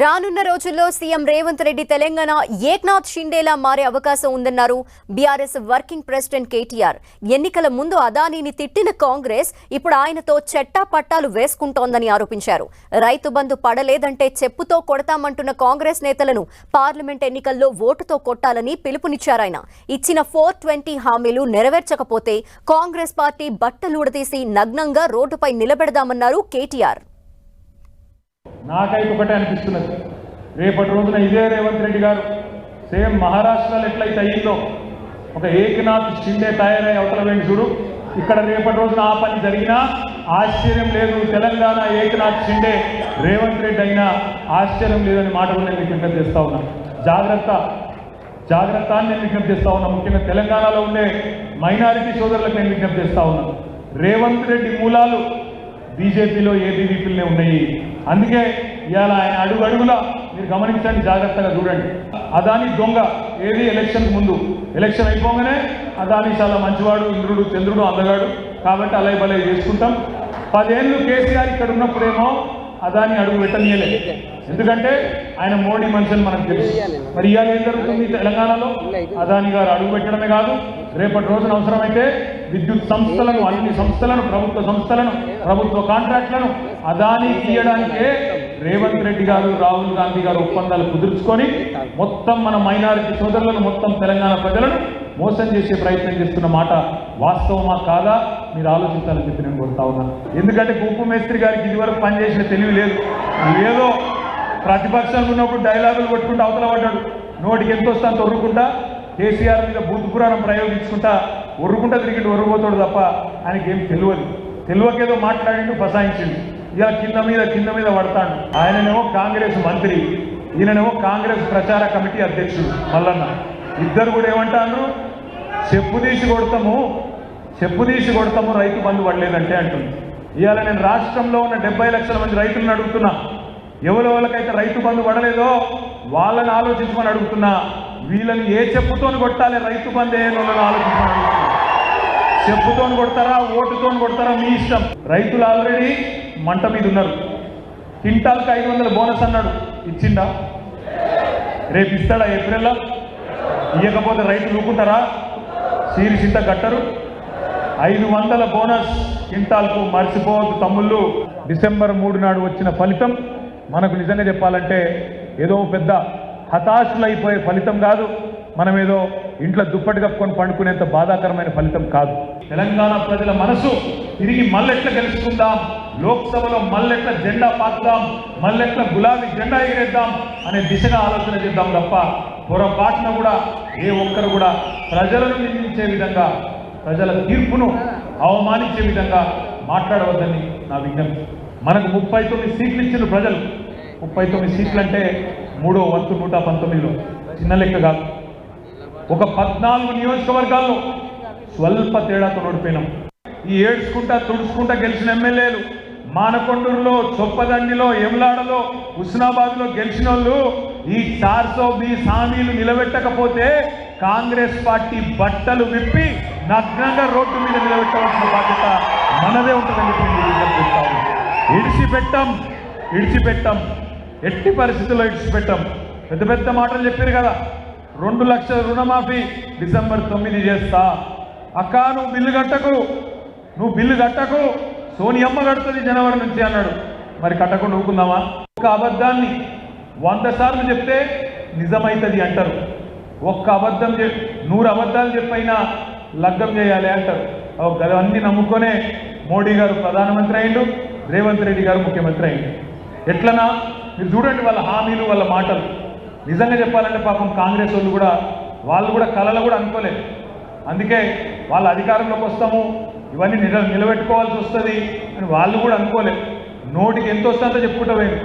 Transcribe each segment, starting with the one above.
రానున్న రోజుల్లో సీఎం రేవంత్ రెడ్డి తెలంగాణ ఏక్నాథ్ షిండేలా మారే అవకాశం ఉందన్నారు బీఆర్ఎస్ వర్కింగ్ ప్రెసిడెంట్ కేటీఆర్. ఎన్నికల ముందు అదానీని తిట్టిన కాంగ్రెస్ ఇప్పుడు ఆయనతో చెట్టా పట్టాలు వేసుకుంటోందని ఆరోపించారు. రైతు బంధు పడలేదంటే చెప్పుతో కొడతామంటున్న కాంగ్రెస్ నేతలను పార్లమెంట్ ఎన్నికల్లో ఓటుతో కొట్టాలని పిలుపునిచ్చారాయన. ఇచ్చిన ఫోర్ ట్వంటీ హామీలు నెరవేర్చకపోతే కాంగ్రెస్ పార్టీ బట్టలూడదీసి నగ్నంగా రోడ్డుపై నిలబెడదామన్నారు కేటీఆర్. నాకైతే ఒకటే అనిపిస్తున్నది. రేపటి రోజున ఇదే రేవంత్ రెడ్డి గారు సేమ్ మహారాష్ట్రలో ఎట్లయితే అయ్యిందో ఒక ఏకనాథ్ షిండే తయారై అవతల వెండి చూడు. ఇక్కడ రేపటి రోజున ఆ పని జరిగినా ఆశ్చర్యం లేదు. తెలంగాణ ఏకనాథ్ షిండే రేవంత్ రెడ్డి అయినా ఆశ్చర్యం లేదని మాట కూడా నేను విజ్ఞప్తి చేస్తా ఉన్నాను జాగ్రత్త జాగ్రత్త అని నేను విజ్ఞప్తి చేస్తా ఉన్నాను ముఖ్యంగా తెలంగాణలో ఉండే మైనారిటీ సోదరులకు నేను విజ్ఞప్తి చేస్తా ఉన్నాను రేవంత్ రెడ్డి మూలాలు బీజేపీలో ఏబీవీపీలోనే ఉన్నాయి? అందుకే ఇవాళ ఆయన అడుగు అడుగులా మీరు గమనించండి జాగ్రత్తగా చూడండి. అదాని దొంగ ఏది ఎలక్షన్ ముందు? ఎలక్షన్ అయిపోగానే అదాని చాలా మంచివాడు ఇంద్రుడు చంద్రుడు అందగాడు. కాబట్టి అలై బలై చేసుకుంటాం. పదేళ్ళు కేసీఆర్ ఇక్కడ ఉన్నప్పుడేమో అదాని అడుగు పెట్టనీయలే. ఎందుకంటే ఆయన మోడీ మనిషిని మనకు తెలుసు. మరి ఇవాళ ఏం జరుగుతుంది తెలంగాణలో? అదాని గారు అడుగు పెట్టడమే కాదు. రేపటి రోజున అవసరమైతే విద్యుత్ సంస్థలను అన్ని సంస్థలను ప్రభుత్వ సంస్థలను ప్రభుత్వ కాంట్రాక్ట్లను అదాని తీయడానికే రేవంత్ రెడ్డి గారు రాహుల్ గాంధీ గారు ఒప్పందాలు కుదుర్చుకొని మొత్తం మన మైనారిటీ సోదరులను మొత్తం తెలంగాణ ప్రజలను మోసం చేసే ప్రయత్నం చేస్తున్న మాట వాస్తవమా కాదా? మీరు ఆలోచించాలని చెప్పి నేను కోరుతా ఉన్నాను ఎందుకంటే గుంపు మేస్త్రి గారికి ఇదివరకు పనిచేసిన తెలివి లేదు. ఏదో ప్రతిపక్షాలు ఉన్నప్పుడు డైలాగులు కొట్టుకుంటూ అవతల పడ్డాడు. నోటికి ఎంత వస్తాను అంత కేసీఆర్ మీద బూత్ పురాణం ప్రయోగించుకుంటా ఒర్రుకుంటా తిరిగి ఒర్రుపోతాడు తప్ప ఆయనకి ఏం తెలియదు తెలియకేదో మాట్లాడిండు ఫసాయించిండు. ఇలా కింద మీద కింద మీద పడతాడు. ఆయననేమో కాంగ్రెస్ మంత్రి ఈయననేమో కాంగ్రెస్ ప్రచార కమిటీ అధ్యక్షుడు మల్లన్న. ఇద్దరు కూడా ఏమంటారు చెప్పు తీసి కొడతాము చెప్పు తీసి కొడతాము రైతు బంధు పడలేదంటే అంటుంది. ఇవాళ నేను రాష్ట్రంలో ఉన్న డెబ్బై లక్షల మంది రైతులను అడుగుతున్నా. ఎవరెవరికైతే రైతు బంధు పడలేదో వాళ్ళని ఆలోచించమని అడుగుతున్నా. వీళ్ళని ఏ చెప్పుతోని కొట్టాలి? రైతు బంధు ఏ వాళ్ళని చెప్పుతోని కొడతారా? ఓటుతోని కొడతారా? మీ ఇష్టం. రైతులు ఆల్రెడీ మంట మీద ఉన్నారు. క్వింటాల్కి ఐదు వందల బోనస్ అన్నాడు. ఇచ్చిండా? రేపు ఇస్తాడా? ఏప్రిల్లో ఇవ్వకపోతే రైతులు ఊకుంటారా? సీరిసింత కట్టరు. ఐదు వందల బోనస్ క్వింటాల్కు మర్చిపోవద్దు తమ్ముళ్ళు. డిసెంబర్ మూడు నాడు వచ్చిన ఫలితం మనకు నిజంగా చెప్పాలంటే ఏదో పెద్ద హతాశులైపోయే ఫలితం కాదు. మనం ఏదో ఇంట్లో దుప్పటి కప్పుకొని పండుకునేంత బాధాకరమైన ఫలితం కాదు. తెలంగాణ ప్రజల మనసు తిరిగి మల్లెట్ల గెలుచుకుందాం. లోక్సభలో మల్లెట్ల జెండా పాకుదాం మల్లెట్ల గులాబీ జెండా ఎగిరేద్దాం అనే దిశగా ఆలోచన చేద్దాం తప్ప పొరపాటున కూడా ఏ ఒక్కరు కూడా ప్రజలను నిందించే విధంగా ప్రజల తీర్పును అవమానించే విధంగా మాట్లాడవద్దని నా విజ్ఞప్తి. మనకు ముప్పై తొమ్మిది సీట్లు ఇచ్చిన ప్రజలు. ముప్పై తొమ్మిది సీట్లు అంటే మూడో వంతు నూట పంతొమ్మిదిలో. చిన్న లెక్క కాదు. ఒక పద్నాలుగు నియోజకవర్గాల్లో స్వల్ప తేడాతో ఓడిపోయినాం ఈ ఏడ్చుకుంటా తుడుచుకుంటా గెలిచిన ఎమ్మెల్యేలు మానకొండూరులో చొప్పదండిలో ఎమ్లాడలో హుస్నాబాద్లో గెలిచిన వాళ్ళు ఈ చార్సో బి హామీలు నిలబెట్టకపోతే కాంగ్రెస్ పార్టీ బట్టలు విప్పి నగ్నంగా రోడ్డు మీద నిలబెట్టవలసిన బాధ్యత మనదే ఉంటుందని చెప్పి ఇడిచిపెట్టాం ఇడిచిపెట్టాం. ఎట్టి పరిస్థితుల్లో ఇడిచిపెట్టాం పెద్ద పెద్ద మాటలు చెప్పారు కదా. రెండు లక్షల రుణమాఫీ డిసెంబర్ తొమ్మిది చేస్తా. అక్క నువ్వు బిల్లు కట్టకు. నువ్వు బిల్లు కట్టకు. సోనియమ్మ కడుతుంది జనవరి నుంచి అన్నాడు. మరి కట్టకుండా ఊకుందామా ఒక అబద్ధాన్ని వంద సార్లు చెప్తే నిజమైతుంది అంటారు. ఒక్క అబద్ధం చెప్ నూరు అబద్ధాలు చెప్పైనా లగ్గం చేయాలి అంటారు. అవన్నీ నమ్ముకొనే మోడీ గారు ప్రధానమంత్రి అయిండు రేవంత్ రెడ్డి గారు ముఖ్యమంత్రి అయిండు. ఎట్లనా? మీరు చూడండి వాళ్ళ హామీలు వాళ్ళ మాటలు. నిజంగా చెప్పాలంటే పాపం కాంగ్రెస్ వాళ్ళు కూడా వాళ్ళు కూడా కళలు కూడా అనుకోలేదు. అందుకే వాళ్ళ అధికారంలోకి వస్తాము ఇవన్నీ నిల నిలబెట్టుకోవాల్సి వస్తుంది అని వాళ్ళు కూడా అనుకోలేదు. నోటికి ఎంత వస్తుందో చెప్పుకుంటా పోయింది.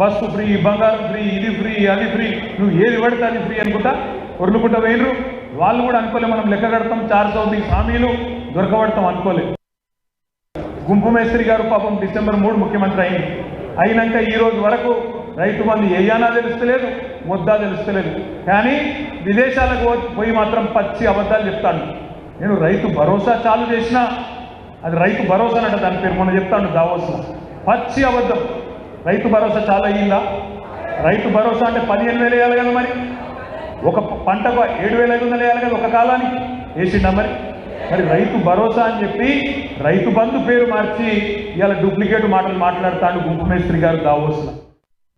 బస్సు ఫ్రీ బంగారం ఫ్రీ ఇది ఫ్రీ అది ఫ్రీ నువ్వు ఏది పడితే అది ఫ్రీ అనుకుంటా ఒర్లుకుంటా పోయినరు వాళ్ళు కూడా అనుకోలేదు మనం లెక్క కడతాం చార్జ్ అవుతుంది హామీలు దొరకబడతాం అనుకోలేదు. గుంపు మేస్త్రి గారు పాపం డిసెంబర్ మూడు ముఖ్యమంత్రి అయింది. అయినాక ఈ రోజు వరకు రైతు మంది ఏయానా తెలుస్తలేదు ముద్దా తెలుస్తలేదు. కానీ విదేశాలకు పోయి మాత్రం పచ్చి అబద్ధాలు చెప్తాను నేను రైతు భరోసా చాలు చేసినా అది రైతు భరోసా అంట దాని పేరు మొన్న చెప్తాను దావోస్లో. పచ్చి అబద్ధం. రైతు భరోసా చాలా అయ్యిందా? రైతు భరోసా అంటే పదిహేను వేలు వేయాలి కదా మరి? ఒక పంటకు ఏడు వేల ఐదు వందలు వేయాలి కదా ఒక కాలానికి? వేసిండా మరి? మరి రైతు భరోసా అని చెప్పి రైతు బంధు పేరు మార్చి ఇవాళ డూప్లికేట్ మాటలు మాట్లాడతాడు గుంపు మేస్త్రి గారు దావోసిన